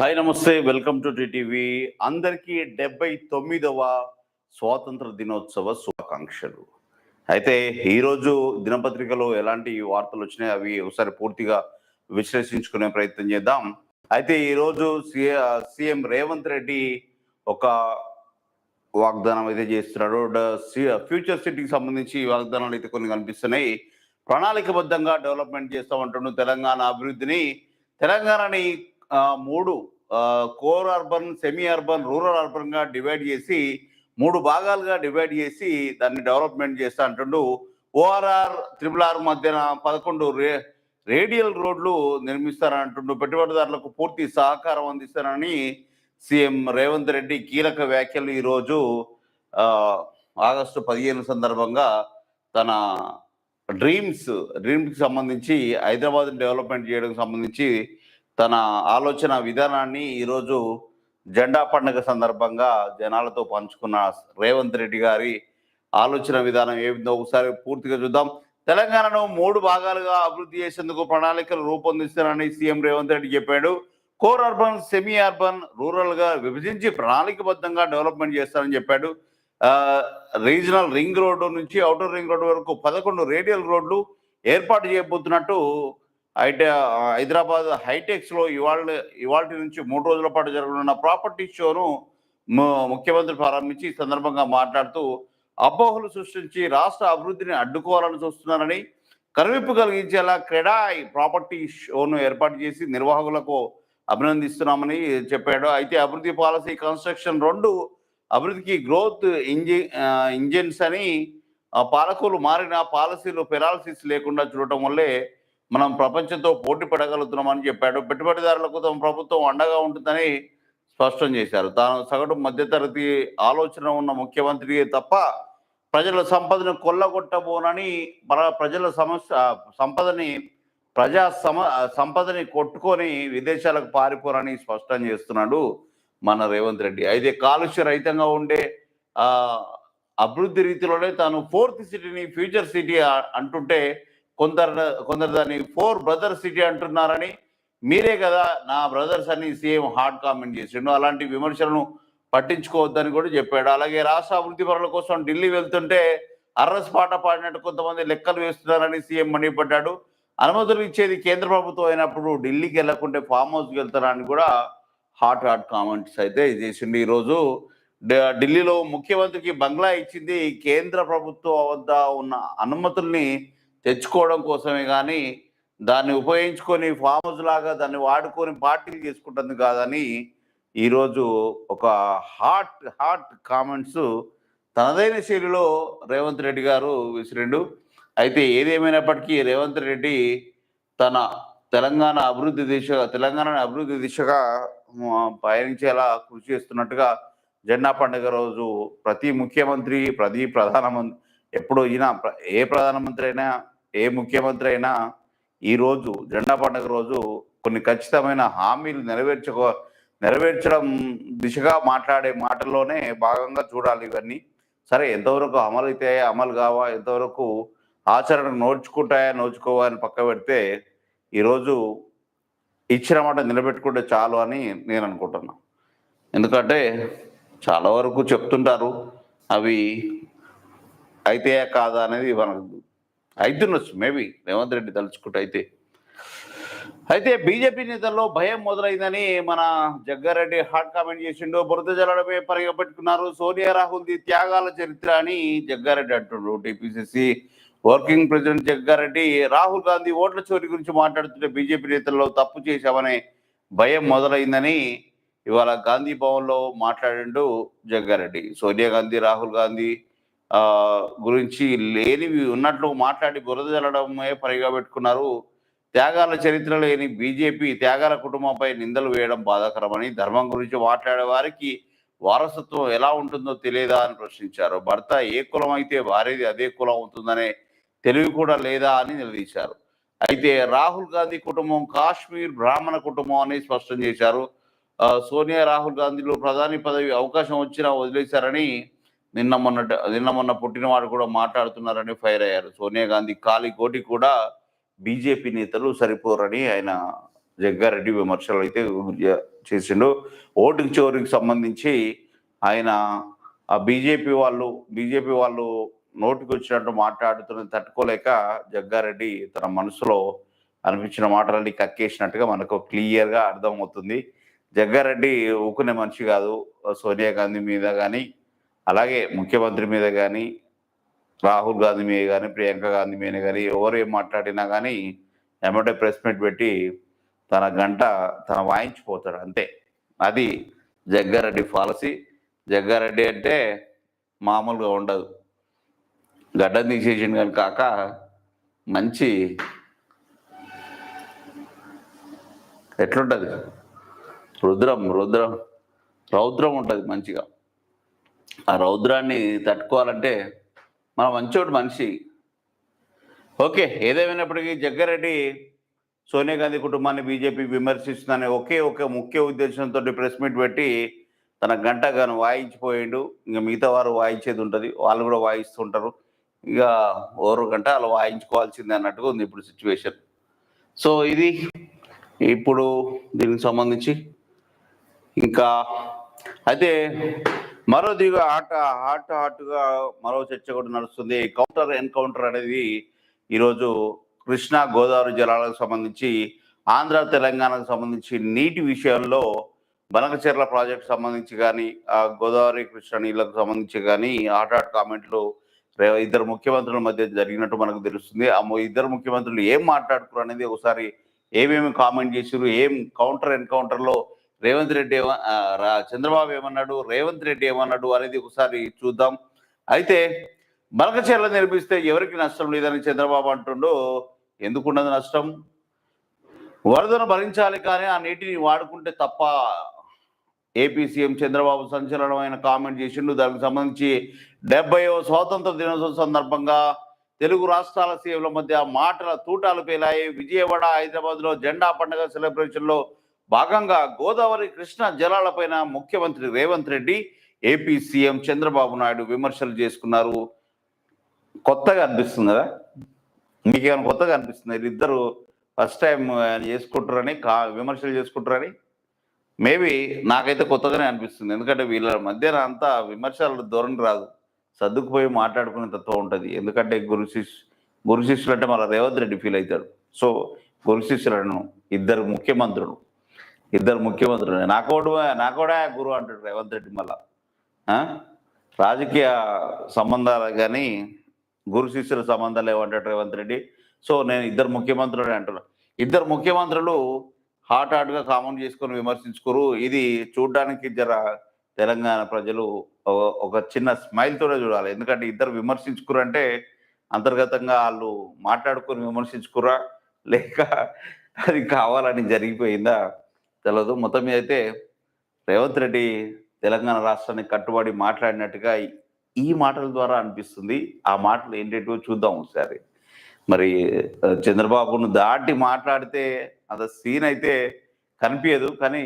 Hi నమస్తే. Welcome to TTV. అందరికీ డెబ్బై తొమ్మిదవ స్వాతంత్ర దినోత్సవ శుభాకాంక్షలు. అయితే ఈరోజు దినపత్రికలో ఎలాంటి వార్తలు వచ్చినాయి అవి ఒకసారి పూర్తిగా విశ్లేషించుకునే ప్రయత్నం చేద్దాం. అయితే ఈరోజు సీఎం రేవంత్ రెడ్డి ఒక వాగ్దానం అయితే చేస్తున్నాడు. ఫ్యూచర్ సిటీకి సంబంధించి వాగ్దానాలు అయితే కొన్ని కనిపిస్తున్నాయి. ప్రణాళికబద్ధంగా డెవలప్మెంట్ చేస్తామంటున్నాడు తెలంగాణ అభివృద్ధిని. తెలంగాణని మూడు core urban semi urban rural అర్బన్గా divide చేసి మూడు భాగాలుగా డివైడ్ చేసి దాన్ని డెవలప్మెంట్ చేస్తా అంటుండు. ఓఆర్ఆర్ త్రిబుల్ ఆర్ మధ్యన పదకొండు రే రేడియల్ రోడ్లు నిర్మిస్తారంటుండు పెట్టుబడిదారులకు పూర్తి సహకారం అందిస్తారని సీఎం రేవంత్ రెడ్డి కీలక వ్యాఖ్యలు ఈరోజు ఆగస్టు పదిహేను సందర్భంగా తన డ్రీమ్స్ డ్రీమ్కి సంబంధించి హైదరాబాద్ డెవలప్మెంట్ చేయడానికి సంబంధించి తన ఆలోచన విధానాన్ని ఈరోజు జెండా పండుగ సందర్భంగా జనాలతో పంచుకున్న రేవంత్ రెడ్డి గారి ఆలోచన విధానం ఏమిటో ఒకసారి పూర్తిగా చూద్దాం. తెలంగాణను మూడు భాగాలుగా అభివృద్ధి చేసేందుకు ప్రణాళికలు రూపొందిస్తారని సీఎం రేవంత్ రెడ్డి చెప్పాడు. కోర్ అర్బన్ సెమీ అర్బన్ రూరల్గా విభజించి ప్రణాళికబద్ధంగా డెవలప్మెంట్ చేస్తారని చెప్పాడు. రీజనల్ రింగ్ రోడ్డు నుంచి అవుటర్ రింగ్ రోడ్డు వరకు పదకొండు రేడియల్ రోడ్లు ఏర్పాటు చేయబోతున్నట్టు అయితే హైదరాబాద్ హైటెక్స్లో ఇవాళ ఇవాళ నుంచి మూడు రోజుల పాటు జరగనున్న ప్రాపర్టీ షోను ముఖ్యమంత్రి ప్రారంభించి ఈ సందర్భంగా మాట్లాడుతూ అపోహలు సృష్టించి రాష్ట్ర అభివృద్ధిని అడ్డుకోవాలని చూస్తున్నారని కనువిప్పు కలిగించేలా క్రెడాయ్ ప్రాపర్టీ షోను ఏర్పాటు చేసి నిర్వాహకులకు అభినందిస్తున్నామని చెప్పాడు. అయితే అభివృద్ధి పాలసీ కన్స్ట్రక్షన్ రెండు అభివృద్ధికి గ్రోత్ ఇంజి ఇంజిన్స్ అని పాలకులు మారిన పాలసీలు పెరాలసిస్ లేకుండా చూడటం వల్లే మనం ప్రపంచంతో పోటీ పడగలుగుతున్నామని చెప్పాడు. పెట్టుబడిదారులకు తమ ప్రభుత్వం అండగా ఉంటుందని స్పష్టం చేశారు. తాను సగటు మధ్యతరగతి ఆలోచన ఉన్న ముఖ్యమంత్రి తప్ప ప్రజల సంపదను కొల్లగొట్టబోనని ప్రజల సమస్య సంపదని ప్రజా సమ సంపదని కొట్టుకొని విదేశాలకు పారిపోరని స్పష్టం చేస్తున్నాడు మన రేవంత్ రెడ్డి. అయితే కాలుష్య రహితంగా ఉండే అభివృద్ధి రీతిలోనే తాను ఫోర్త్ సిటీని ఫ్యూచర్ సిటీ అంటుంటే కొందరు కొందరు దాన్ని ఫోర్ బ్రదర్ సిటీ అంటున్నారని మీరే కదా నా బ్రదర్స్ అని సీఎం హార్డ్ కామెంట్ చేసిండు. అలాంటి విమర్శలను పట్టించుకోవద్దని కూడా చెప్పాడు. అలాగే రాష్ట్ర అభివృద్ధి పనుల కోసం ఢిల్లీ వెళ్తుంటే అర్రస్ పాట పాడినట్టు కొంతమంది లెక్కలు వేస్తున్నారని సీఎం మండిపడ్డాడు. అనుమతులు ఇచ్చేది కేంద్ర ప్రభుత్వం అయినప్పుడు ఢిల్లీకి వెళ్ళకుంటే ఫామ్ హౌస్కి వెళ్తారని కూడా హాట్ హాట్ కామెంట్స్ అయితే చేసిండు. ఈరోజు ఢిల్లీలో ముఖ్యమంత్రికి బంగ్లా ఇచ్చింది కేంద్ర ప్రభుత్వం వద్ద ఉన్న అనుమతుల్ని తెచ్చుకోవడం కోసమే కానీ దాన్ని ఉపయోగించుకొని ఫామ్ హౌస్ లాగా దాన్ని వాడుకొని పార్టీలు చేసుకుంటుంది కాదని ఈరోజు ఒక హాట్ హాట్ కామెంట్స్ తనదైన శైలిలో రేవంత్ రెడ్డి గారు విసిరిండు. అయితే ఏదేమైనప్పటికీ రేవంత్ రెడ్డి తన తెలంగాణ అభివృద్ధి దిశగా తెలంగాణ అభివృద్ధి దిశగా పయనించేలా కృషి చేస్తున్నట్టుగా జెండా పండుగ రోజు ప్రతి ముఖ్యమంత్రి ప్రతి ప్రధానమంత్రి ఎప్పుడు అయినా ఏ ప్రధానమంత్రి అయినా ఏ ముఖ్యమంత్రి అయినా ఈరోజు జెండా పండుగ రోజు కొన్ని ఖచ్చితమైన హామీలు నెరవేర్చుకో నెరవేర్చడం దిశగా మాట్లాడే మాటల్లోనే భాగంగా చూడాలి ఇవన్నీ. సరే ఎంతవరకు అమలు అయితే అమలు కావా ఎంతవరకు ఆచరణ నోచుకుంటాయా నోచుకోవా అని పక్క పెడితే ఈరోజు ఇచ్చిన మాట నిలబెట్టుకుంటే చాలు అని నేను అనుకుంటున్నా. ఎందుకంటే చాలా వరకు చెప్తుంటారు అవి అయితే కాదా అనేది మనకు అయితుండొచ్చు మేబీ. రేవంత్ రెడ్డి తలుచుకుంటే అయితే. అయితే బీజేపీ నేతల్లో భయం మొదలైందని మన జగ్గారెడ్డి హాట్ కామెంట్ చేసిండు. బురద జల్లడమే పరిగపెట్టుకున్నారు సోనియా రాహుల్ ది త్యాగాల చరిత్ర అని జగ్గారెడ్డి అంటుండ్రు TPCC. Working president Jaggareddy Rahul Gandhi ఓట్ల చోరీ గురించి మాట్లాడుతుంటే బీజేపీ నేతల్లో తప్పు చేశామనే భయం మొదలైందని ఇవాళ గాంధీ భవన్లో మాట్లాడిండు జగ్గారెడ్డి. సోనియా గాంధీ రాహుల్ గాంధీ గురించి లేనివి ఉన్నట్లు మాట్లాడి బురద జల్లడమే పరిగా పెట్టుకున్నారు. త్యాగాల చరిత్ర లేని బీజేపీ త్యాగాల కుటుంబంపై నిందలు వేయడం బాధాకరమని ధర్మం గురించి మాట్లాడే వారికి వారసత్వం ఎలా ఉంటుందో తెలియదా అని ప్రశ్నించారు. భర్త ఏ కులం అయితే భార్యది అదే కులం అవుతుందనే తెలివి కూడా లేదా అని నిలదీశారు. అయితే రాహుల్ గాంధీ కుటుంబం కాశ్మీర్ బ్రాహ్మణ కుటుంబం అని స్పష్టం చేశారు. సోనియా రాహుల్ గాంధీలో ప్రధాని పదవి అవకాశం వచ్చినా వదిలేశారని నిన్న మొన్న నిన్న మొన్న పుట్టినవాడు కూడా మాట్లాడుతున్నారని ఫైర్ అయ్యారు. సోనియా గాంధీ కాలి కోటి కూడా బీజేపీ నేతలు సరిపోరని ఆయన జగ్గారెడ్డి విమర్శలు అయితే చేసిండు. ఓటింగ్ చోరీకి సంబంధించి ఆయన ఆ బీజేపీ వాళ్ళు బీజేపీ వాళ్ళు నోటికి వచ్చినట్టు మాట్లాడుతున్న తట్టుకోలేక జగ్గారెడ్డి తన మనసులో అనిపించిన మాటలని కక్కేసినట్టుగా మనకు క్లియర్గా అర్థమవుతుంది. జగ్గారెడ్డి ఊకునే మనిషి కాదు. సోనియా గాంధీ మీద కానీ అలాగే ముఖ్యమంత్రి మీద కానీ రాహుల్ గాంధీ మీద కానీ ప్రియాంక గాంధీ మీద కానీ ఎవరు ఏం మాట్లాడినా కానీ ఎమ్మటే ప్రెస్ మీట్ పెట్టి తన గంట తన వాయించిపోతాడు అంతే. అది జగ్గారెడ్డి పాలసీ. జగ్గారెడ్డి అంటే మామూలుగా ఉండదు. గడ్డం తీసేసిండు కానీ కాక మంచి ఎట్లుంటుంది? రుద్రం రుద్రం రౌద్రం ఉంటుంది మంచిగా. ఆ రౌద్రాన్ని తట్టుకోవాలంటే మన మంచోడు మనిషి. ఓకే ఏదేమైనప్పటికీ జగ్గారెడ్డి సోనియా గాంధీ కుటుంబాన్ని బీజేపీ విమర్శిస్తుందనే ఒకే ఒక ముఖ్య ఉద్దేశంతో ప్రెస్ మీట్ పెట్టి తన గంట గాను వాయించిపోయిండు. ఇంకా మిగతా వారు వాయించేది ఉంటుంది. వాళ్ళు కూడా వాయిస్తుంటారు. ఇక ఓరు గంట అలా వాయించుకోవాల్సిందే అన్నట్టుగా ఉంది ఇప్పుడు సిచ్యువేషన్. సో ఇది ఇప్పుడు దీనికి సంబంధించి. ఇంకా అయితే మరో దిగు ఆట హాట్ హాట్గా మరో చర్చ కూడా నడుస్తుంది. కౌంటర్ ఎన్కౌంటర్ అనేది ఈరోజు కృష్ణా గోదావరి జలాలకు సంబంధించి ఆంధ్ర తెలంగాణకు సంబంధించి నీటి విషయంలో బనకచెర్ల ప్రాజెక్ట్ సంబంధించి కానీ ఆ గోదావరి కృష్ణ నీళ్ళకు సంబంధించి కానీ హాట్ హాట్ కామెంట్లు ఇద్దరు ముఖ్యమంత్రుల మధ్య జరిగినట్టు మనకు తెలుస్తుంది. ఆ ఇద్దరు ముఖ్యమంత్రులు ఏం మాట్లాడుకున్నారు అనేది ఒకసారి ఏమేమి కామెంట్ చేసారు ఏం కౌంటర్ ఎన్కౌంటర్లో రేవంత్ రెడ్డి ఏమ చంద్రబాబు ఏమన్నాడు? రేవంత్ రెడ్డి ఏమన్నాడు అనేది ఒకసారి చూద్దాం. అయితే బనకచెర్ల నిర్మిస్తే ఎవరికి నష్టం లేదని చంద్రబాబు అంటుండో. ఎందుకున్నది నష్టం? వరదను భరించాలి కానీ ఆ నీటిని వాడుకుంటే తప్ప. ఏపీ సీఎం చంద్రబాబు సంచలనమైన కామెంట్ చేసిండు. దానికి సంబంధించి డెబ్బైవ స్వాతంత్ర దినోత్సవం సందర్భంగా తెలుగు రాష్ట్రాల సీఎంల మధ్య మాటల తూటాలు పేలాయి. విజయవాడ హైదరాబాద్లో జెండా పండుగ సెలబ్రేషన్లో భాగంగా గోదావరి కృష్ణా జలాలపైన ముఖ్యమంత్రి రేవంత్ రెడ్డి ఏపీ సీఎం చంద్రబాబు నాయుడు విమర్శలు చేసుకున్నారు. కొత్తగా అనిపిస్తుంది? కదా మీకేమైనా కొత్తగా అనిపిస్తుంది? ఇద్దరు ఫస్ట్ టైం చేసుకుంటారని కా విమర్శలు చేసుకుంటారని మేబీ నాకైతే కొత్తగానే అనిపిస్తుంది. ఎందుకంటే వీళ్ళ మధ్యన అంతా విమర్శల ధోరణి రాదు. సర్దుకుపోయి మాట్లాడుకునే తత్వం ఉంటుంది. ఎందుకంటే గురు శిష్యు గురు శిష్యులు అంటే మన రేవంత్ రెడ్డి ఫీల్ అవుతాడు. సో గురు శిష్యులను ఇద్దరు ముఖ్యమంత్రులు ఇద్దరు ముఖ్యమంత్రులు. నాకోడు నాకోడా గురువు అంటాడు రేవంత్ రెడ్డి మళ్ళా. రాజకీయ సంబంధాలు కానీ గురు శిష్యుల సంబంధాలు ఏమంటాడు రేవంత్ రెడ్డి. సో నేను ఇద్దరు ముఖ్యమంత్రులు అంటున్నా. ఇద్దరు ముఖ్యమంత్రులు హాట్ హాట్గా కామెంట్ చేసుకొని విమర్శించుకోరు. ఇది చూడడానికి జర తెలంగాణ ప్రజలు ఒక- చిన్న స్మైల్తోనే చూడాలి. ఎందుకంటే ఇద్దరు విమర్శించుకురు అంటే అంతర్గతంగా వాళ్ళు మాట్లాడుకొని విమర్శించుకురా? లేక అది కావాలని జరిగిపోయిందా? తెలదు. మొత్తం మీద అయితే రేవంత్ రెడ్డి తెలంగాణ రాష్ట్రానికి కట్టుబడి మాట్లాడినట్టుగా ఈ మాటల ద్వారా అనిపిస్తుంది. ఆ మాటలు ఏంటంటో చూద్దాం ఒకసారి. మరి చంద్రబాబును దాటి మాట్లాడితే అంత సీన్ అయితే కనిపించదు కానీ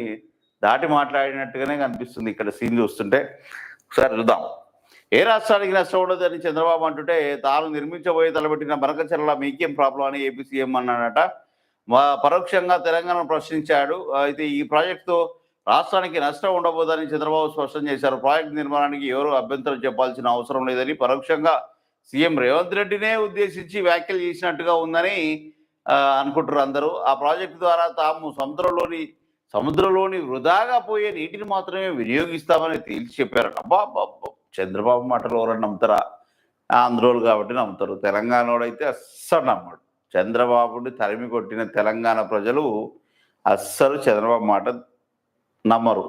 దాటి మాట్లాడినట్టుగానే కనిపిస్తుంది ఇక్కడ సీన్ చూస్తుంటే. ఒకసారి చూద్దాం. ఏ రాష్ట్రానికి నష్టం ఉండదని చంద్రబాబు అంటుంటే తాను నిర్మించబోయే తలబెట్టిన బనకచర్ల మీకేం ప్రాబ్లం అని ఏపీ సీఎం అన్నాడట. పరోక్షంగా తెలంగాణను ప్రశ్నించాడు. అయితే ఈ ప్రాజెక్టుతో రాష్ట్రానికి నష్టం ఉండబోదని చంద్రబాబు స్పష్టం చేశారు. ప్రాజెక్టు నిర్మాణానికి ఎవరు అభ్యంతరం చెప్పాల్సిన అవసరం లేదని పరోక్షంగా సీఎం రేవంత్ రెడ్డినే ఉద్దేశించి వ్యాఖ్యలు చేసినట్టుగా ఉందని అనుకుంటారు అందరూ. ఆ ప్రాజెక్టు ద్వారా తాము సముద్రంలోని సముద్రంలోని వృధాగా పోయే నీటిని మాత్రమే వినియోగిస్తామని తేల్చి చెప్పారట అబ్బా. చంద్రబాబు మాటలు ఎవరన్నా నమ్ముతారా? ఆంధ్రోలు కాబట్టి నమ్ముతారు. తెలంగాణలో అయితే అస్సలు నమ్మడు. చంద్రబాబుని తరిమి కొట్టిన తెలంగాణ ప్రజలు అస్సలు చంద్రబాబు మాట నమ్మరు.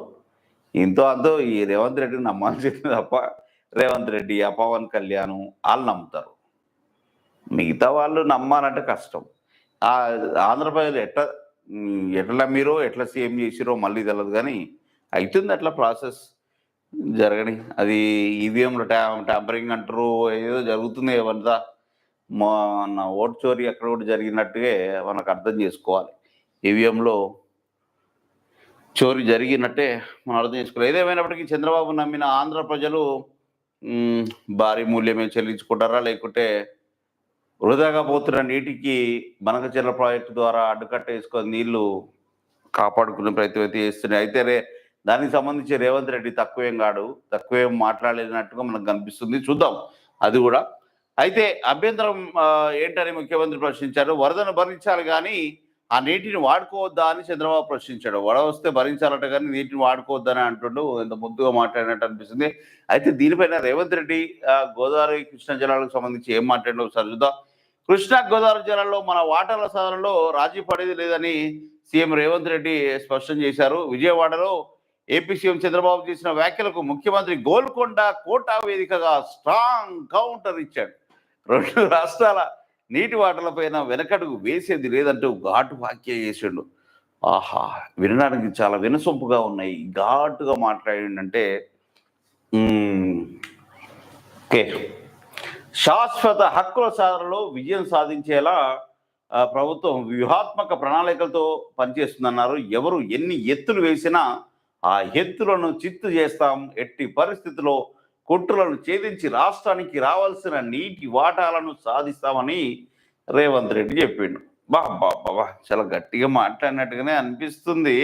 ఇంతో అంతో ఈ రేవంత్ రెడ్డిని నమ్మాల్సింది తప్ప రేవంత్ రెడ్డి ఆ పవన్ కళ్యాణ్ వాళ్ళు నమ్ముతారు. మిగతా వాళ్ళు నమ్మాలంటే కష్టం. ఆంధ్రప్రదేశ్ ఎట్లా ఎట్లా నమ్మిరో ఎట్లా సీఎం చేసిరో మళ్ళీ తెలియదు కానీ అవుతుంది అట్లా ప్రాసెస్. జరగని అది ఈవీఎంలో ట్యా ట్యాంపరింగ్ అంటారు ఏదో జరుగుతుంది ఏమంతా మన ఓటు చోరీ ఎక్కడ కూడా జరిగినట్టుగా మనకు అర్థం చేసుకోవాలి. ఈవీఎంలో చోరీ జరిగినట్టే మనం అర్థం చేసుకోవాలి. ఏదేమైనప్పటికీ చంద్రబాబు నమ్మిన ఆంధ్ర ప్రజలు భారీ మూల్యమే చెల్లించుకుంటారా? లేకుంటే వృధాగా పోతున్న నీటికి బనకచెర్ల ప్రాజెక్టు ద్వారా అడ్డుకట్ట వేసుకొని నీళ్ళు కాపాడుకునే ప్రయత్నం అయితే చేస్తున్నాయి. అయితే రే దానికి సంబంధించి రేవంత్ రెడ్డి తక్కువేం కాడు తక్కువేం మాట్లాడలేనట్టుగా మనకు కనిపిస్తుంది. చూద్దాం. అది కూడా అయితే అభ్యంతరం ఏంటని ముఖ్యమంత్రి ప్రశ్నించారు. వరదను భరించాలి కానీ ఆ నీటిని వాడుకోవద్దా అని చంద్రబాబు ప్రశ్నించాడు. వడ వస్తే భరించాలట కానీ నీటిని వాడుకోవద్దని అంటుండు. ఎంత ముద్దుగా మాట్లాడినట్టు అనిపిస్తుంది. అయితే దీనిపైన రేవంత్ రెడ్డి గోదావరి కృష్ణా జలాలకు సంబంధించి ఏం మాట్లాడినో ఒకసారి చూద్దాం. కృష్ణా గోదావరి జిల్లాలో మన వాటర్ల సాధనలో రాజీ పడేది లేదని సీఎం రేవంత్ రెడ్డి స్పష్టం చేశారు. విజయవాడలో ఏపీ సీఎం చంద్రబాబు చేసిన వ్యాఖ్యలకు ముఖ్యమంత్రి గోల్కొండ కోటా వేదికగా స్ట్రాంగ్ కౌంటర్ ఇచ్చాడు. రెండు రాష్ట్రాల నీటి వాటర్లపైన వెనకడుగు వేసేది లేదంటూ ఘాటు వ్యాఖ్య చేసిండు. ఆహా వినడానికి చాలా వినసొంపుగా ఉన్నాయి. ఘాటుగా మాట్లాడిండంటే ఓకే. శాశ్వత హక్కుల సాధనలో విజయం సాధించేలా ప్రభుత్వం వ్యూహాత్మక ప్రణాళికలతో పనిచేస్తుందన్నారు. ఎవరు ఎన్ని ఎత్తులు వేసినా ఆ ఎత్తులను చిత్తు చేస్తాం. ఎట్టి పరిస్థితిలో కుట్రలను ఛేదించి రాష్ట్రానికి రావాల్సిన నీటి వాటాలను సాధిస్తామని రేవంత్ రెడ్డి చెప్పిండు. బా బాబా చాలా గట్టిగా మాట్లాడినట్టుగానే అనిపిస్తుంది.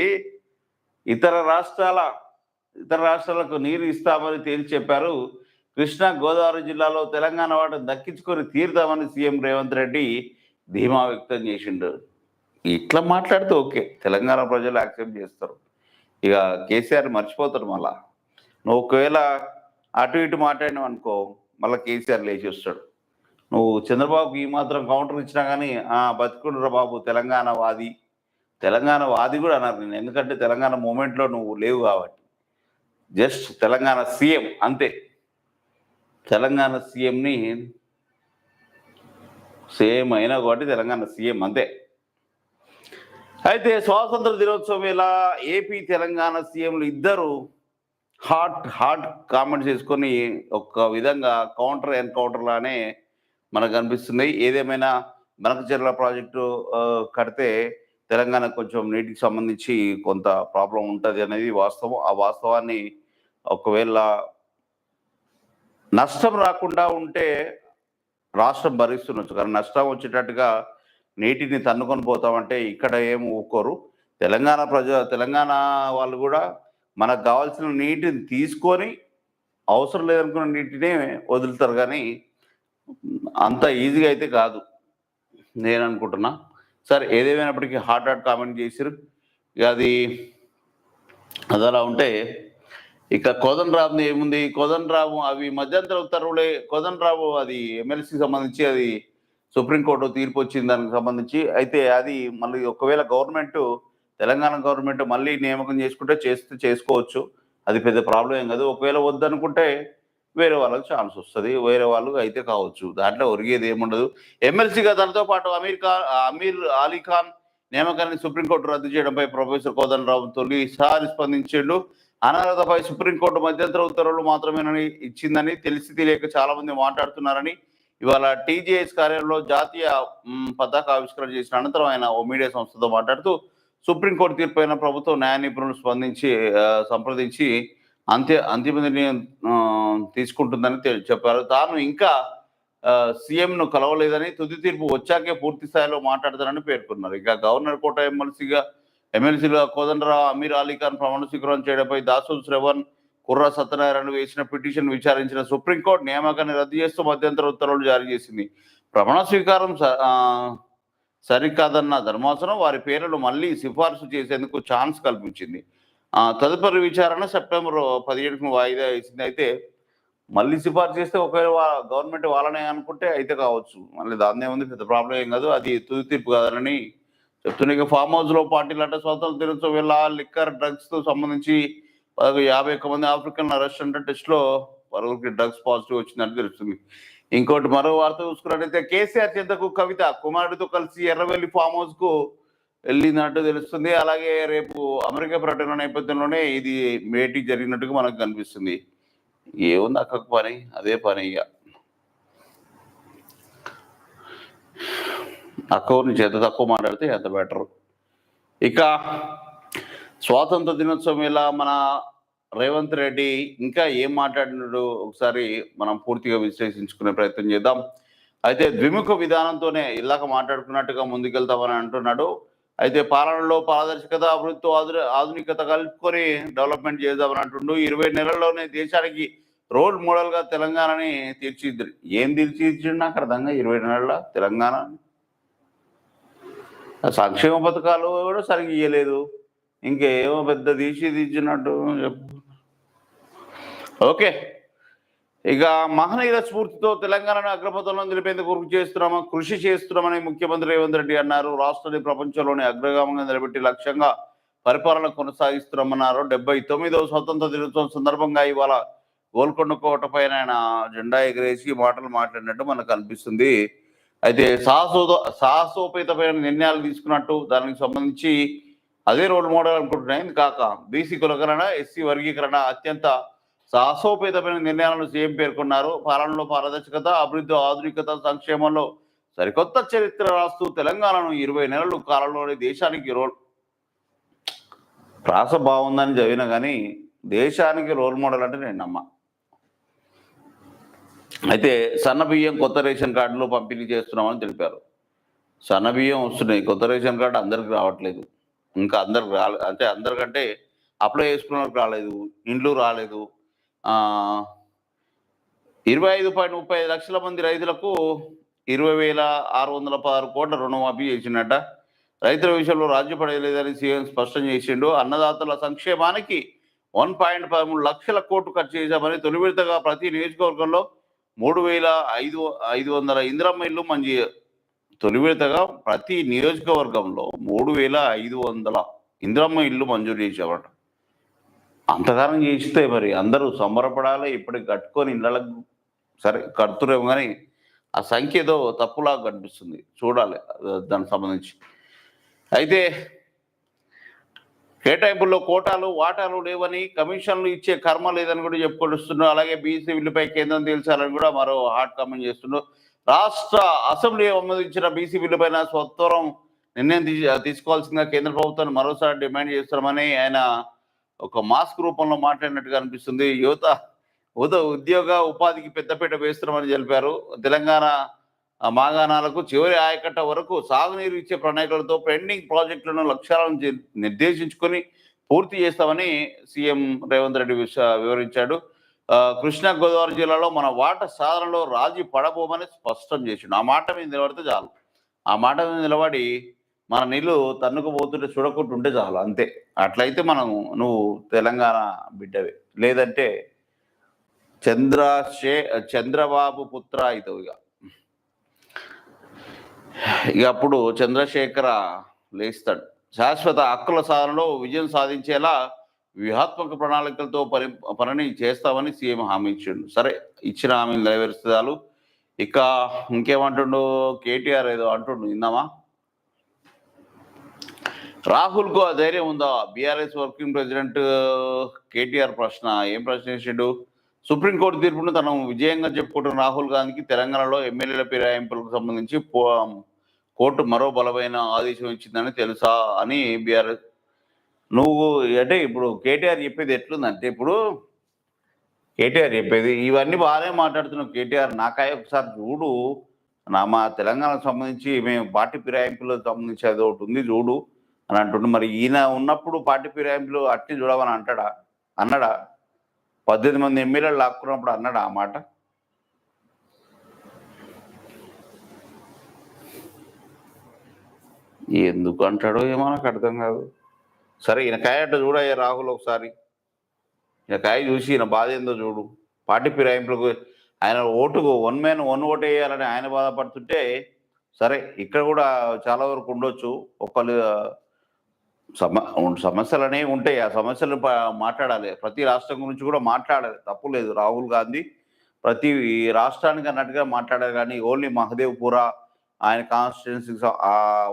ఇతర రాష్ట్రాల ఇతర రాష్ట్రాలకు నీరు ఇస్తామని తేల్చి చెప్పారు. కృష్ణా గోదావరి జిల్లాలో తెలంగాణ వాటిని దక్కించుకొని తీరుతామని సీఎం రేవంత్ రెడ్డి ధీమా వ్యక్తం చేసిండు. ఇట్లా మాట్లాడితే ఓకే తెలంగాణ ప్రజలు యాక్సెప్ట్ చేస్తారు. ఇక కేసీఆర్ మర్చిపోతారు మళ్ళా. నువ్వు ఒకవేళ అటు ఇటు మాట్లాడినావు అనుకో మళ్ళీ కేసీఆర్ లేచి వస్తాడు. నువ్వు చంద్రబాబుకి ఈ మాత్రం కౌంటర్ ఇచ్చినా కానీ "ఆ, బాబు తెలంగాణ వాది. తెలంగాణ వాది కూడా అన్నారు నేను. ఎందుకంటే తెలంగాణ మూమెంట్లో నువ్వు లేవు కాబట్టి. జస్ట్ తెలంగాణ సీఎం అంతే. తెలంగాణ సీఎంని సేమ్ అయినా కాబట్టి తెలంగాణ సీఎం అంతే. అయితే స్వాతంత్ర దినోత్సవం ఎలా ఏపీ తెలంగాణ సీఎంలు ఇద్దరు హాట్ హాట్ కామెంట్స్ చేసుకొని ఒక విధంగా కౌంటర్ ఎన్కౌంటర్ లానే మనకు అనిపిస్తుంది ఏదేమైనా మనకచెర్ల ప్రాజెక్టు కడితే తెలంగాణ కొంచెం నీటికి సంబంధించి కొంత ప్రాబ్లం ఉంటుంది అనేది వాస్తవం. ఆ వాస్తవాన్ని ఒకవేళ నష్టం రాకుండా ఉంటే రాష్ట్రం భరిస్తుండొచ్చు. కానీ నష్టం వచ్చేటట్టుగా నీటిని తన్నుకొని పోతామంటే ఇక్కడ ఏం ఊరుకోరు తెలంగాణ ప్రజ తెలంగాణ వాళ్ళు కూడా మనకు కావాల్సిన నీటిని తీసుకొని అవసరం లేదనుకున్న నీటిని వదులుతారు కానీ అంత ఈజీగా అయితే కాదు. నేను అనుకుంటున్నా. సార్ ఏదేమైనప్పటికీ హార్ట్ హార్ట్ కామెంట్ చేశారు ఇక అది అది అలా ఉంటే ఇక కోదన్ రాబుని ఏముంది? కోదన్ రావు అవి మధ్యంతర ఉత్తర్వులే. కోదన్ రాబు అది ఎమ్మెల్సీకి సంబంధించి అది సుప్రీంకోర్టు తీర్పు వచ్చింది దానికి సంబంధించి. అయితే అది మళ్ళీ ఒకవేళ గవర్నమెంట్ తెలంగాణ గవర్నమెంట్ మళ్ళీ నియామకం చేసుకుంటే చేస్తే చేసుకోవచ్చు. అది పెద్ద ప్రాబ్లం ఏం కాదు. ఒకవేళ వద్దనుకుంటే వేరే వాళ్ళకి ఛాన్స్ వస్తుంది. వేరే వాళ్ళు అయితే కావచ్చు. దాంట్లో ఒరిగేది ఏముండదు. ఎమ్మెల్సీగా దానితో పాటు అమీర్ ఖాన్ అమీర్ అలీ ఖాన్ నియామకాన్ని సుప్రీంకోర్టు రద్దు చేయడంపై ప్రొఫెసర్ కోదండరావు తొలిసారి స్పందించిండు. అనర్హతపై సుప్రీంకోర్టు మధ్యంతర ఉత్తర్వులు మాత్రమేనని ఇచ్చిందని తెలిసి తెలియక చాలా మంది మాట్లాడుతున్నారని ఇవాళ టీజీఎస్ కార్యాలయంలో జాతీయ పతాక ఆవిష్కరణ చేసిన అనంతరం ఆయన ఓ మీడియా సంస్థతో మాట్లాడుతూ సుప్రీంకోర్టు తీర్పైన ప్రభుత్వం న్యాయ నిపుణులు స్పందించి సంప్రదించి అంత్య అంతిమ నిర్ణయం తీసుకుంటుందని చెప్పారు. తాను ఇంకా సీఎంను కలవలేదని తుది తీర్పు వచ్చాకే పూర్తి స్థాయిలో మాట్లాడతారని పేర్కొన్నారు. ఇక గవర్నర్ కోట ఎమ్మెల్సీగా ఎమ్మెల్సీలుగా కోదండరావు అమీర్ అలీ ఖాన్ ప్రమాణ స్వీకారం చేయడంపై దాసు శ్రవణ్ కుర్రా సత్యనారాయణ వేసిన పిటిషన్ విచారించిన సుప్రీంకోర్టు నియామకాన్ని రద్దు చేస్తూ మధ్యంతర ఉత్తర్వులు జారీ చేసింది. ప్రమాణ స్వీకారం సరికాదన్న ధర్మాసనం వారి పేర్లను మళ్ళీ సిఫార్సు చేసేందుకు ఛాన్స్ కల్పించింది. ఆ, తదుపరి విచారణ సెప్టెంబర్ పదిహేడుకు వాయిదా వేసింది అయితే మళ్ళీ సిఫార్సు చేస్తే ఒకవేళ గవర్నమెంట్ వాళ్ళనే అనుకుంటే అయితే కావచ్చు. మళ్ళీ దాన్నే ఉంది పెద్ద ప్రాబ్లం ఏం కాదు అది తుది తీర్పు కాదని చెప్తున్నా ఫామ్ హౌస్లో పార్టీలు అంటే స్వతంత్ర దినోత్సవం వేళ లిక్కర్ డ్రగ్స్తో సంబంధించి యాభై ఒక్క మంది ఆఫ్రికన్ అరెస్ట్ అంటే టెస్ట్లో పలువురికి డ్రగ్స్ పాజిటివ్ వచ్చిందని తెలుస్తుంది. ఇంకోటి మరో వార్త చూసుకున్నట్టయితే కేసీఆర్ చెంతకు కవిత కుమారుడితో కలిసి ఎర్రవెల్లి ఫామ్ హౌస్కు వెళ్ళినట్టు తెలుస్తుంది. అలాగే రేపు అమెరికా పర్యటన నేపథ్యంలోనే ఇది భేటీ జరిగినట్టుగా మనకు కనిపిస్తుంది. ఏముంది అక్కకు పని? అదే పని ఇక. అక్క నుంచి ఎంత తక్కువ మాట్లాడితే ఎంత బెటర్? ఇక స్వాతంత్ర దినోత్సవం ఇలా మన రేవంత్ రెడ్డి ఇంకా ఏం మాట్లాడినాడు ఒకసారి మనం పూర్తిగా విశ్లేషించుకునే ప్రయత్నం చేద్దాం. అయితే ద్విముఖ విధానంతోనే ఇలాగ మాట్లాడుకున్నట్టుగా ముందుకెళ్తామని అంటున్నాడు. అయితే పాలనలో పారదర్శకత అభివృద్ధితో ఆధు ఆధునికత కలుపుకొని డెవలప్మెంట్ చేద్దామని అంటుండు. ఇరవై నెలల్లోనే దేశానికి రోల్ మోడల్గా తెలంగాణని తీర్చిదిద్దు ఏం తీర్చిదిద్దు నాకు అర్థంగా ఇరవై నెలల తెలంగాణ. సంక్షేమ పథకాలు కూడా సరిగ్గా ఇయ్యలేదు. ఇంకేమో పెద్ద తీర్చిదిద్దినట్టు చెప్పు. ఓకే. ఇక మహనీయుల స్ఫూర్తితో తెలంగాణను అగ్రపథంలో నిలిపేందుకు కృషి చేస్తున్నాము? కృషి చేస్తున్నామని ముఖ్యమంత్రి రేవంత్ రెడ్డి అన్నారు. రాష్ట్రాన్ని ప్రపంచంలోని అగ్రగామంగా నిలబెట్టి లక్ష్యంగా పరిపాలన కొనసాగిస్తున్నామన్నారు. డెబ్బై తొమ్మిదవ స్వతంత్ర దినోత్సవం సందర్భంగా ఇవాళ గోల్కొండ కోట పైన ఆయన జెండా ఎగరేసి మాటలు మాట్లాడినట్టు మనకు అనిపిస్తుంది. అయితే సాహసో సాహసోపేతమైన నిర్ణయాలు తీసుకున్నట్టు దానికి సంబంధించి అదే రోల్ మోడల్ అనుకుంటున్నాయి. కాక బీసీ కులకరణ ఎస్సీ వర్గీకరణ అత్యంత సాహసోపేతమైన నిర్ణయాలను సీఎం పేర్కొన్నారు. పాలనలో పారదర్శకత అభివృద్ధి ఆధునికత సంక్షేమంలో సరికొత్త చరిత్ర రాస్తూ తెలంగాణను ఇరవై నెలలు కాలంలోనే దేశానికి రోల్ రాస బాగుందని చదివిన కానీ దేశానికి రోల్ మోడల్ అంటే నేను నమ్మ. అయితే సన్న బియ్యం కొత్త రేషన్ కార్డులు పంపిణీ చేస్తున్నామని తెలిపారు. సన్న బియ్యం వస్తున్నాయి. కొత్త రేషన్ కార్డు అందరికి రావట్లేదు. ఇంకా అందరికి రాలే అంటే అందరికంటే అప్లై చేసుకున్న రాలేదు. ఇండ్లు రాలేదు. ఇరవై ఐదు పాయింట్ ముప్పై ఐదు లక్షల మంది రైతులకు ఇరవై వేల ఆరు వందల పదహారు కోట్ల రుణమాఫీ చేసిండట. రైతుల విషయంలో రాజ్యపడలేదని సీఎం స్పష్టం చేసిండు. అన్నదాతల సంక్షేమానికి వన్ పాయింట్ పదమూడు లక్షల కోట్లు ఖర్చు చేశామని తొలి విడతగా ప్రతి నియోజకవర్గంలో మూడు వేల ఐదు ఐదు వందల ఇందిరమ్మ ఇల్లు మంచి తొలి విడతగా ప్రతి నియోజకవర్గంలో మూడు వేల ఐదు వందల ఇందిరమ్మ ఇల్లు మంజూరు చేశామట. అంతగానం చేయిస్తే మరి అందరూ సంబరపడాలి ఇప్పటికి కట్టుకొని ఇళ్ళకు సరే కడుతురేమో కానీ ఆ సంఖ్య ఏదో తప్పులాగా కనిపిస్తుంది. చూడాలి దానికి సంబంధించి. అయితే కేటాయింపుల్లో కోటాలు వాటాలు లేవని కమిషన్లు ఇచ్చే కర్మ లేదని కూడా చెప్పుకొస్తున్నారు అలాగే బీసీ బిల్లుపై కేంద్రం తేల్చాలని కూడా మరో హాట్ కామెంట్ చేస్తున్నారు రాష్ట్ర అసెంబ్లీ ఆమోదించిన బీసీ బిల్లుపైన స్వత్వరం నిర్ణయం తీసుకోవాల్సిందిగా కేంద్ర ప్రభుత్వాన్ని మరోసారి డిమాండ్ చేస్తున్నామని ఆయన ఒక మాస్క్ రూపంలో మాట్లాడినట్టుగా అనిపిస్తుంది. యువత యువత ఉద్యోగ ఉపాధికి పెద్దపీట వేస్తున్నామని తెలిపారు. తెలంగాణ మాగాణాలకు చివరి ఆయకట్ట వరకు సాగునీరు ఇచ్చే ప్రణాళికలతో పెండింగ్ ప్రాజెక్టులను లక్ష్యాలను నిర్దేశించుకొని పూర్తి చేస్తామని సీఎం రేవంత్ రెడ్డి వివరించాడు. కృష్ణా గోదావరి జిల్లాలో మన వాట సాధనలో రాజీ పడబోమని స్పష్టం చేసిండు. ఆ మాట మీద నిలబడితే చాలు. ఆ మాట మీద నిలబడి మన నీళ్ళు తన్నుకుపోతుంటే ఉంటే చాలు అంతే. అట్లయితే మనం నువ్వు తెలంగాణ బిడ్డవే. లేదంటే చంద్రశే చంద్రబాబు పుత్ర అవుతావు ఇక. ఇక అప్పుడు చంద్రశేఖర లేస్తాడు. శాశ్వత హక్కుల సాధనలో విజయం సాధించేలా వ్యూహాత్మక ప్రణాళికలతో పని పనిని చేస్తామని సీఎం హామీ ఇచ్చిండు. సరే ఇచ్చిన హామీలు నెరవేరుస్తాలు ఇక ఇంకేమంటుండు? కేటీఆర్ ఏదో అంటుండు ఇందామా రాహుల్కు ఆ ధైర్యం ఉందా? బీఆర్ఎస్ వర్కింగ్ ప్రెసిడెంట్ కేటీఆర్ ప్రశ్న. ఏం ప్రశ్న చేసిండు సుప్రీంకోర్టు తీర్పును తను విజయంగా చెప్పుకుంటున్న రాహుల్ గాంధీకి తెలంగాణలో ఎమ్మెల్యేల ఫిరాయింపులకు సంబంధించి కోర్టు మరో బలమైన ఆదేశం ఇచ్చిందని తెలుసా అని బీఆర్ఎస్ నువ్వు అంటే ఇప్పుడు కేటీఆర్ చెప్పేది ఎట్లుందంటే ఇప్పుడు కేటీఆర్ చెప్పేది ఇవన్నీ బాగానే మాట్లాడుతున్నావు కేటీఆర్ నాకాయ ఒకసారి చూడు. నా మా తెలంగాణకు సంబంధించి మేము పార్టీ ఫిరాయింపులకు సంబంధించి అది ఒకటి ఉంది చూడు. అని అంటుండు. మరి ఈయన ఉన్నప్పుడు పార్టీ ఫిరాయింపులు అట్టి చూడమని అంటాడా? అన్నాడా? పద్దెనిమిది మంది ఎమ్మెల్యేలు లాక్కున్నప్పుడు అన్నాడా ఆ మాట? ఎందుకు అంటాడో ఏమో నాకు అర్థం కాదు. సరే ఈయన కాయ అట్ట చూడయ్యా రాహుల్ ఒకసారి. ఈయన కాయ చూసి ఈయన బాధ ఏందో చూడు. పార్టీ ఫిరాయింపులకు ఆయన ఓటుకు వన్ మ్యాన్ వన్ ఓటు వేయాలని ఆయన బాధపడుతుంటే సరే ఇక్కడ కూడా చాలా వరకు ఉండొచ్చు. ఒకళ్ళు సమ సమస్యలు అనేవి ఉంటాయి. ఆ సమస్యలు మాట్లాడాలి. ప్రతి రాష్ట్రం గురించి కూడా మాట్లాడాలి. తప్పు లేదు. రాహుల్ గాంధీ ప్రతి రాష్ట్రానికి అన్నట్టుగా మాట్లాడారు. కానీ ఓన్లీ మహదేవ్పుర ఆయన కాన్స్టిట్యున్సీకి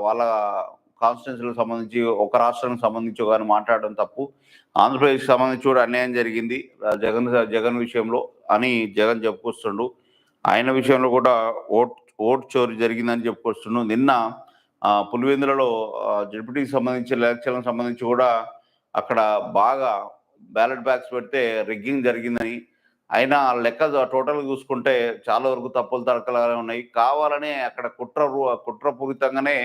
వాళ్ళ కాన్స్టిట్యున్సీలకు సంబంధించి ఒక రాష్ట్రానికి సంబంధించి కానీ మాట్లాడడం తప్పు. ఆంధ్రప్రదేశ్కి సంబంధించి కూడా అన్యాయం జరిగింది. జగన్ జగన్ విషయంలో అని జగన్ చెప్పుకొస్తుండు. ఆయన విషయంలో కూడా ఓట్ ఓట్ చోరీ జరిగిందని చెప్పుకొస్తుండు. నిన్న పులివెందులలో డిప్యూటీకి సంబంధించి ఎలక్షన్లకు సంబంధించి కూడా అక్కడ బాగా బ్యాలెట్ బ్యాగ్స్ పెడితే రిగ్గింగ్ జరిగిందని. అయినా ఆ లెక్క టోటల్ చూసుకుంటే చాలా వరకు తప్పులు తడకలుగానే ఉన్నాయి. కావాలనే అక్కడ కుట్ర కుట్రపూరితంగానే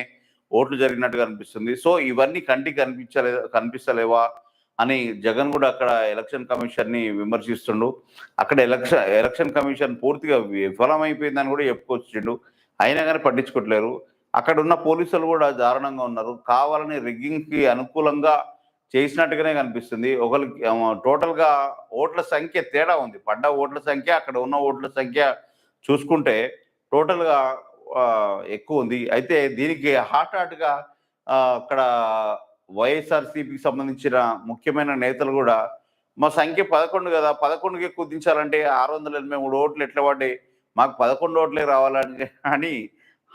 ఓట్లు జరిగినట్టుగా అనిపిస్తుంది. సో ఇవన్నీ కంటికి కనిపించలే కనిపిస్తలేవా అని జగన్ కూడా అక్కడ ఎలక్షన్ కమిషన్ని విమర్శిస్తుండు. అక్కడ ఎలక్షన్ ఎలక్షన్ కమిషన్ పూర్తిగా విఫలమైపోయిందని కూడా చెప్పుకొచ్చిండు. అయినా కానీ పట్టించుకోవట్లేరు అక్కడ ఉన్న పోలీసులు కూడా దారుణంగా ఉన్నారు. కావాలని రిగ్గింగ్కి అనుకూలంగా చేసినట్టుగానే కనిపిస్తుంది. ఒకరికి టోటల్గా ఓట్ల సంఖ్య తేడా ఉంది. పడ్డ ఓట్ల సంఖ్య అక్కడ ఉన్న ఓట్ల సంఖ్య చూసుకుంటే టోటల్గా ఎక్కువ ఉంది. అయితే దీనికి హాట్ హాట్గా అక్కడ వైఎస్ఆర్సీపీకి సంబంధించిన ముఖ్యమైన నేతలు కూడా మా సంఖ్య పదకొండు కదా పదకొండుకి కుదించాలంటే ఆరు వందల ఎనభై మూడు ఓట్లు ఎట్లా పడ్డాయి? మాకు పదకొండు ఓట్లే రావాలని అని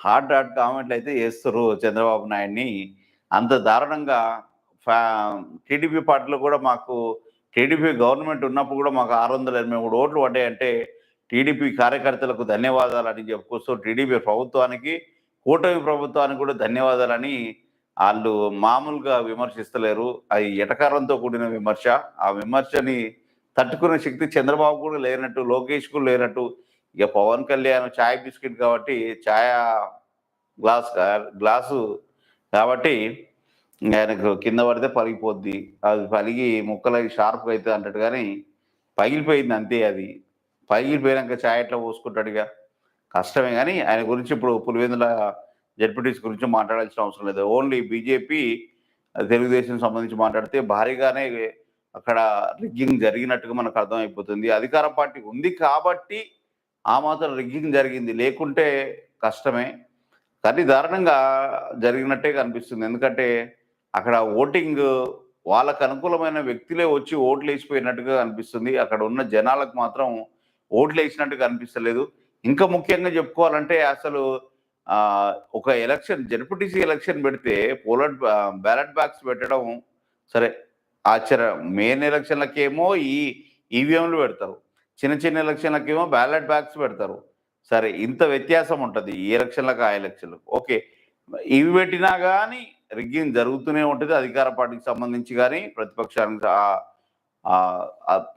హార్డ్ హార్డ్ కామెంట్లు అయితే చేస్తారు చంద్రబాబు నాయుడిని. అంత దారుణంగా టీడీపీ పార్టీలో కూడా మాకు టీడీపీ గవర్నమెంట్ ఉన్నప్పుడు కూడా మాకు ఆరు వందల ఎనభై మూడు ఓట్లు పడ్డాయంటే టీడీపీ కార్యకర్తలకు ధన్యవాదాలు అని చెప్పుకొస్తూ టీడీపీ ప్రభుత్వానికి కూటమి ప్రభుత్వానికి కూడా ధన్యవాదాలని వాళ్ళు మామూలుగా విమర్శిస్తలేరు. అది ఎటకారంతో కూడిన విమర్శ. ఆ విమర్శని తట్టుకునే శక్తి చంద్రబాబు కూడా లేనట్టు లోకేష్ కూడా లేనట్టు ఇక పవన్ కళ్యాణ్ ఛాయ్ బిస్కెట్ కాబట్టి ఛాయ గ్లాస్ గ్లాసు కాబట్టి ఆయనకు కింద పడితే పలిగిపోద్ది అది పలిగి ముక్కలకి షార్ప్ అవుతుంది అంటాడు కానీ పగిలిపోయింది అంతే అది. పగిలిపోయినాక ఛాయ్ ఎట్లా పోసుకుంటాడుగా కష్టమే కానీ ఆయన గురించి ఇప్పుడు పులివెందుల జడ్పీటీస్ గురించి మాట్లాడాల్సిన అవసరం లేదు. ఓన్లీ బీజేపీ తెలుగుదేశం సంబంధించి మాట్లాడితే భారీగానే అక్కడ రిగ్గింగ్ జరిగినట్టుగా మనకు అర్థమైపోతుంది. అధికార పార్టీ ఉంది కాబట్టి ఆ మాత్రం రిగ్గింగ్ జరిగింది. లేకుంటే కష్టమే. కానీ దారుణంగా జరిగినట్టే కనిపిస్తుంది. ఎందుకంటే అక్కడ ఓటింగ్ వాళ్ళకు అనుకూలమైన వ్యక్తులే వచ్చి ఓట్లు వేసిపోయినట్టుగా అనిపిస్తుంది అక్కడ ఉన్న జనాలకు మాత్రం ఓట్లు వేసినట్టుగా అనిపిస్తలేదు ఇంకా ముఖ్యంగా చెప్పుకోవాలంటే అసలు ఒక ఎలక్షన్ జడ్పీటీసీ ఎలక్షన్ పెడితే పోలట్ బ్యాలెట్ బాక్స్ పెట్టడం సరే ఆశ్చర్యం. మెయిన్ ఎలక్షన్లకేమో ఈ ఈవీఎంలు పెడతారు. చిన్న చిన్న ఎలక్షన్లకేమో బ్యాలెట్ బ్యాగ్స్ పెడతారు. సరే ఇంత వ్యత్యాసం ఉంటుంది. ఈ ఎలక్షన్లకు ఆ ఎలక్షన్లకు. ఓకే. ఇవి పెట్టినా కానీ రిగ్గింగ్ జరుగుతూనే ఉంటుంది. అధికార పార్టీకి సంబంధించి కానీ ప్రతిపక్షానికి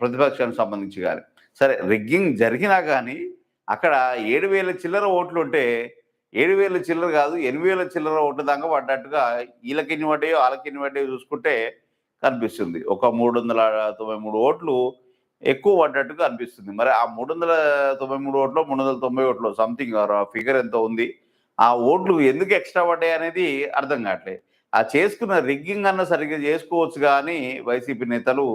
ప్రతిపక్షానికి సంబంధించి కానీ సరే రిగ్గింగ్ జరిగినా కానీ అక్కడ ఏడు వేల చిల్లర ఓట్లు ఉంటే ఏడు వేల చిల్లర కాదు ఎనిమిది వేల చిల్లర ఓట్లు దాకా పడ్డట్టుగా వీళ్ళకి ఎన్ని పడ్డాయో వాళ్ళకి ఎన్ని పడ్డాయో చూసుకుంటే కనిపిస్తుంది. ఒక మూడు వందల తొంభై మూడు ఓట్లు ఎక్కువ పడ్డట్టుగా అనిపిస్తుంది. మరి ఆ మూడు వందల తొంభై మూడు ఓట్లు మూడు వందల తొంభై ఓట్లు సంథింగ్ ఫిగర్ ఎంత ఉంది. ఆ ఓట్లు ఎందుకు ఎక్స్ట్రా పడ్డాయి అనేది అర్థం కావట్లేదు. ఆ చేసుకున్న రిగ్గింగ్ అన్న సరిగ్గా చేసుకోవచ్చు కానీ వైసీపీ నేతలు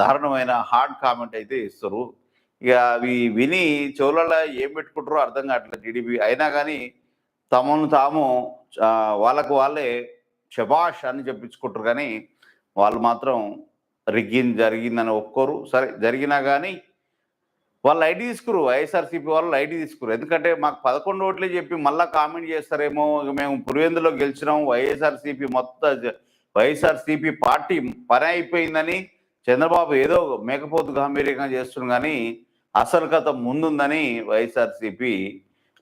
దారుణమైన హార్డ్ కామెంట్ అయితే ఇస్తారు. ఇక అవి విని చెవులలో ఏం పెట్టుకుంటారో అర్థం కావట్లేదు టీడీపీ. అయినా కానీ తమను తాము వాళ్ళకు వాళ్ళే శబాష్ అని చెప్పించుకుంటారు కానీ వాళ్ళు మాత్రం రిగ్గింగ్ జరిగిందని ఒప్పుకోరు. సరే జరిగినా కానీ వాళ్ళు ఐడి తీసుకురు. వైఎస్ఆర్సీపీ వాళ్ళు ఐడి తీసుకురు. ఎందుకంటే మాకు పదకొండు ఓట్లే చెప్పి మళ్ళా కామెంట్ చేస్తారేమో మేము పులివెందులో గెలిచినాం. వైఎస్ఆర్సీపీ మొత్తం వైఎస్ఆర్సీపీ పార్టీ పని అయిపోయిందని చంద్రబాబు ఏదో మేకపోతు గాంభీర్యంగా చేస్తుంది కానీ అసలు కథ ముందుందని వైఎస్ఆర్సీపీ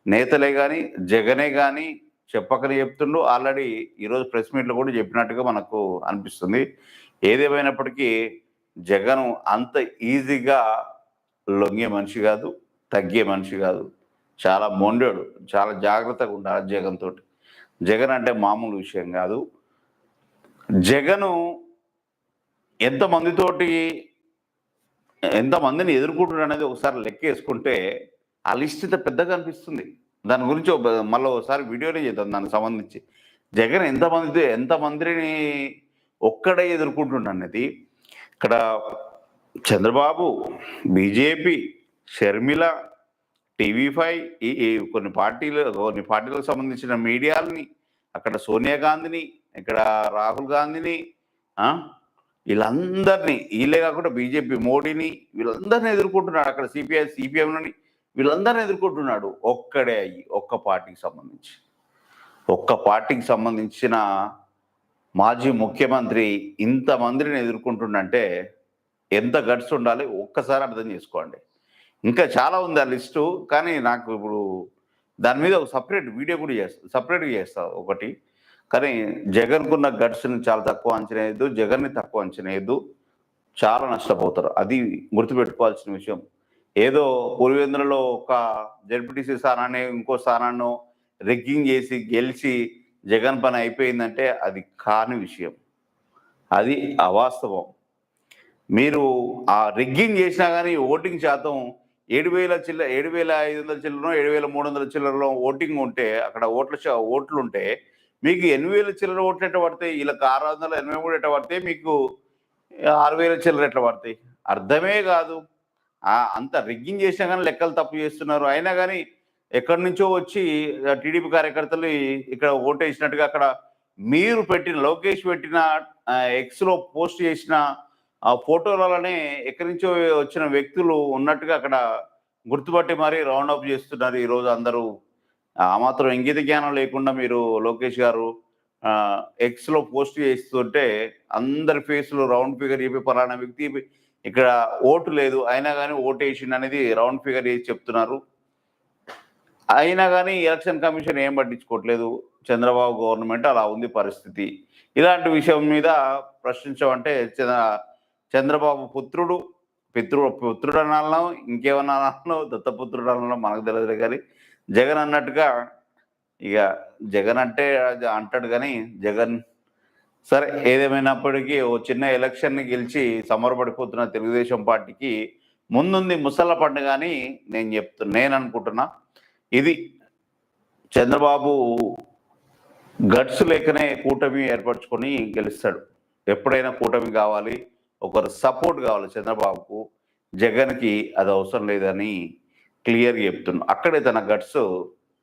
నేతలే కానీ జగనే కానీ చెప్పకనే చెప్తుండు. ఆల్రెడీ ఈరోజు ప్రెస్ మీట్లో కూడా చెప్పినట్టుగా మనకు అనిపిస్తుంది. ఏదేమైనప్పటికీ జగన్ అంత ఈజీగా లొంగే మనిషి కాదు తగ్గే మనిషి కాదు. చాలా మొండాడు చాలా జాగ్రత్తగా ఉండాలి జగన్ తోటి. జగన్ అంటే మామూలు విషయం కాదు. జగను ఎంతమందితోటి ఎంతమందిని ఎదుర్కొంటున్నాడు అనేది ఒకసారి లెక్క వేసుకుంటే ఆ లిస్ట్ పెద్దగా అనిపిస్తుంది. దాని గురించి ఒక- మళ్ళీ ఒకసారి వీడియోనే చేద్దాం దానికి సంబంధించి. జగన్ ఎంతమందితో ఎంతమందిని ఒక్కడే ఎదుర్కొంటున్నాడు అనేది ఇక్కడ Chandrababu BJP Sharmila TV five ఈ ఈ కొన్ని పార్టీలు కొన్ని పార్టీలకు సంబంధించిన మీడియాలని అక్కడ సోనియా గాంధీని ఇక్కడ రాహుల్ గాంధీని వీళ్ళందరినీ వీళ్ళే కాకుండా బీజేపీ మోడీని వీళ్ళందరినీ ఎదుర్కొంటున్నాడు అక్కడ సిపిఐ సిపిఎంలని వీళ్ళందరినీ ఎదుర్కొంటున్నాడు ఒక్కడే అయ్యి ఒక్క పార్టీకి సంబంధించి. ఒక్క పార్టీకి సంబంధించిన మాజీ ముఖ్యమంత్రి ఇంతమందిని ఎదుర్కొంటుండంటే ఎంత గట్స్ ఉండాలి ఒక్కసారి అర్థం చేసుకోండి. ఇంకా చాలా ఉంది ఆ లిస్టు కానీ నాకు ఇప్పుడు దాని మీద ఒక సపరేట్ వీడియో కూడా చేస్తా సపరేట్గా చేస్తా ఒకటి. కానీ జగన్కున్న గట్స్ని చాలా తక్కువ అంచనా వేయద్దు జగన్ని తక్కువ అంచనా వేయద్దు. చాలా నష్టపోతారు. అది గుర్తుపెట్టుకోవాల్సిన విషయం. ఏదో పులివెందులలో ఒక జడ్పీటీసీ స్థానాన్ని ఇంకో స్థానాన్ని రెగ్గింగ్ చేసి గెలిచి జగన్ పని అయిపోయిందంటే అది కాని విషయం. అది అవాస్తవం. మీరు ఆ రిగ్గింగ్ చేసినా కానీ ఓటింగ్ శాతం ఏడు వేల చిల్ల ఏడు వేల ఐదు వందల చిల్లరలో ఏడు వేల మూడు వందల చిల్లరలో ఓటింగ్ ఉంటే అక్కడ ఓట్ల ఓట్లు ఉంటే మీకు ఎనిమిది వేల చిల్లర ఓట్లు ఎట్లా పడతాయి? వీళ్ళకి ఆరు వందల ఎనభై మూడు ఎట్లా పడతాయి? మీకు ఆరు వేల చిల్లర ఎట్లా పడతాయి? అర్థమే కాదు. అంత రిగ్గింగ్ చేసినా కానీ లెక్కలు తప్పు చేస్తున్నారు. అయినా కానీ ఎక్కడి నుంచో వచ్చి టీడీపీ కార్యకర్తలు ఇక్కడ ఓటేసినట్టుగా అక్కడ మీరు పెట్టిన లోకేష్ పెట్టిన ఎక్స్లో పోస్ట్ చేసిన ఆ ఫోటోలలోనే ఎక్కడి నుంచో వచ్చిన వ్యక్తులు ఉన్నట్టుగా అక్కడ గుర్తుపట్టి మరీ రౌండ్ అప్ చేస్తున్నారు ఈ రోజు అందరూ. ఆ మాత్రం ఇంగిత జ్ఞానం లేకుండా మీరు లోకేష్ గారు ఎక్స్లో పోస్ట్ చేస్తుంటే అందరి ఫేస్లు రౌండ్ ఫిగర్ చెప్పి పలానా వ్యక్తి ఇక్కడ ఓటు లేదు అయినా కానీ ఓటు వేసిండు అనేది రౌండ్ ఫిగర్ చేసి చెప్తున్నారు. అయినా కానీ ఎలక్షన్ కమిషన్ ఏం పట్టించుకోవట్లేదు. చంద్రబాబు గవర్నమెంట్ అలా ఉంది పరిస్థితి. ఇలాంటి విషయం మీద ప్రశ్నించమంటే చంద్ర- చంద్రబాబు పుత్రుడు పితృ పుత్రుడు అనాలనో ఇంకేమన్నా అనాలనో దత్తపుత్రుడు అనాలనో మనకు తెలియదు కానీ జగన్ అన్నట్టుగా ఇక జగన్ అంటే అంటాడు కానీ జగన్ సరే ఏదేమైనప్పటికీ ఓ చిన్న ఎలక్షన్ని గెలిచి సమరపడిపోతున్న తెలుగుదేశం పార్టీకి ముందుంది ముసళ్ళ పండుగ అని నేను చెప్తున్నా నేను అనుకుంటున్నా. ఇది చంద్రబాబు గట్స్ లేకనే కూటమి ఏర్పరచుకొని గెలుస్తాడు. ఎప్పుడైనా కూటమి కావాలి ఒకరు సపోర్ట్ కావాలి చంద్రబాబుకు జగన్కి అది అవసరం లేదని క్లియర్గా చెప్తున్నా. అక్కడే తన గట్స్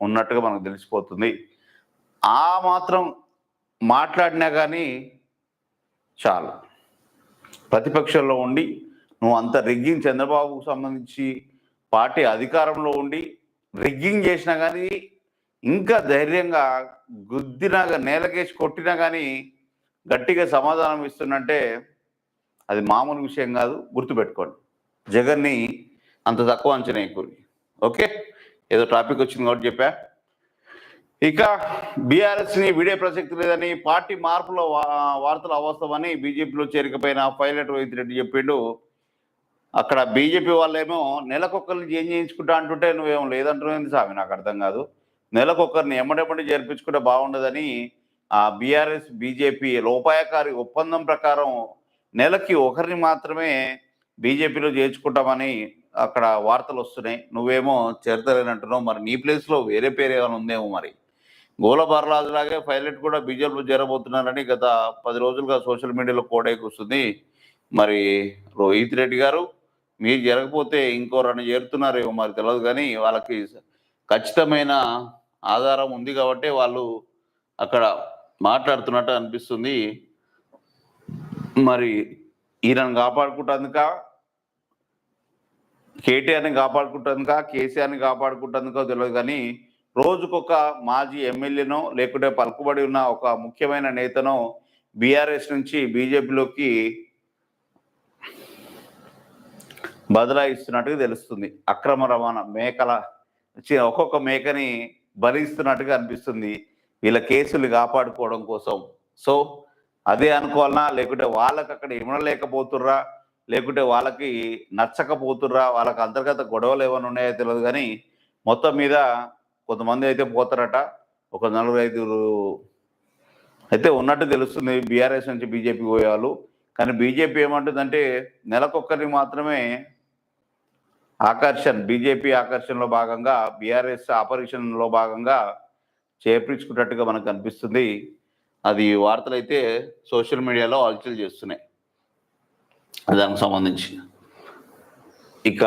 ఉన్నట్టుగా మనకు తెలిసిపోతుంది. ఆ మాత్రం మాట్లాడినా కానీ చాలు. ప్రతిపక్షంలో ఉండి నువ్వు అంత రిగ్గింగ్ చంద్రబాబుకు సంబంధించి పార్టీ అధికారంలో ఉండి రిగ్గింగ్ చేసినా కానీ ఇంకా ధైర్యంగా గుద్దినా నేలకేసి కొట్టినా కానీ గట్టిగా సమాధానం ఇస్తున్నంటే అది మామూలు విషయం కాదు. గుర్తుపెట్టుకోండి. జగన్ని అంత తక్కువ అంచనా ఎక్కువ ఓకే? ఏదో టాపిక్ వచ్చింది కాబట్టి చెప్పా. ఇక బీఆర్ఎస్ని వీడే ప్రసక్తి లేదని పార్టీ మార్పులో వార్తలు అవసరమని బీజేపీలో చేరికపైన పైలట్ రోహిత్ రెడ్డి చెప్పిండు. అక్కడ బీజేపీ వాళ్ళేమో నెలకొకరిని ఏం చేయించుకుంటా అంటుంటే నువ్వేమో లేదంటున్నది స్వామి? నాకు అర్థం కాదు. నెలకొకరిని ఎమ్మటెమ్మటి చేర్పించుకుంటే బాగుండదని ఆ బీఆర్ఎస్ బీజేపీ లోపాయకారి ఒప్పందం ప్రకారం నెలకి ఒకరిని మాత్రమే బీజేపీలో చేర్చుకుంటామని అక్కడ వార్తలు వస్తున్నాయి. నువ్వేమో చేరతలేనంటున్నావు. మరి నీ ప్లేస్లో వేరే పేరు ఏమైనా ఉందేమో మరి? గోల లాగే పైలట్ కూడా బీజేపీలో చేరబోతున్నారని గత పది రోజులుగా సోషల్ మీడియాలో కోడైకి వస్తుంది. మరి రోహిత్ రెడ్డి గారు మీరు జరగకపోతే ఇంకో రెండు చేరుతున్నారేమో మరి తెలియదు కానీ వాళ్ళకి ఖచ్చితమైన ఆధారం ఉంది కాబట్టి వాళ్ళు అక్కడ మాట్లాడుతున్నట్టు అనిపిస్తుంది. మరి ఈయనను కాపాడుకుంటందుక? కేటీఆర్ని కాపాడుకుంటందుక? కేసీఆర్ని కాపాడుకుంటందుకో తెలియదు కానీ రోజుకొక మాజీ ఎమ్మెల్యేనో లేకుంటే పలుకుబడి ఉన్న ఒక ముఖ్యమైన నేతనో బీఆర్ఎస్ నుంచి బీజేపీలోకి బదలాయిస్తున్నట్టుగా తెలుస్తుంది. అక్రమ రవాణా మేకల ఒక్కొక్క మేకని బలిస్తున్నట్టుగా అనిపిస్తుంది. వీళ్ళ కేసులు కాపాడుకోవడం కోసం. సో అదే అనుకోవాలనా లేకుంటే వాళ్ళకి అక్కడ ఇమడలేకపోతుర్రా లేకుంటే వాళ్ళకి నచ్చకపోతుర్రా వాళ్ళకి అంతర్గత గొడవలు ఏమైనా ఉన్నాయో తెలియదు కానీ మొత్తం మీద కొంతమంది అయితే పోతారట. ఒక నలుగురు ఐదుగురు అయితే ఉన్నట్టు తెలుస్తుంది. బీఆర్ఎస్ నుంచి బీజేపీ పోయేవాళ్ళు కానీ బీజేపీ ఏమంటుందంటే నెలకొక్కరిని మాత్రమే ఆకర్షణ్ బీజేపీ ఆకర్షణలో భాగంగా బీఆర్ఎస్ ఆపరేషన్లో భాగంగా చేపించుకున్నట్టుగా మనకు అనిపిస్తుంది. అది వార్తలు అయితే సోషల్ మీడియాలో హల్చల్ చేస్తున్నాయి. దానికి సంబంధించి. ఇక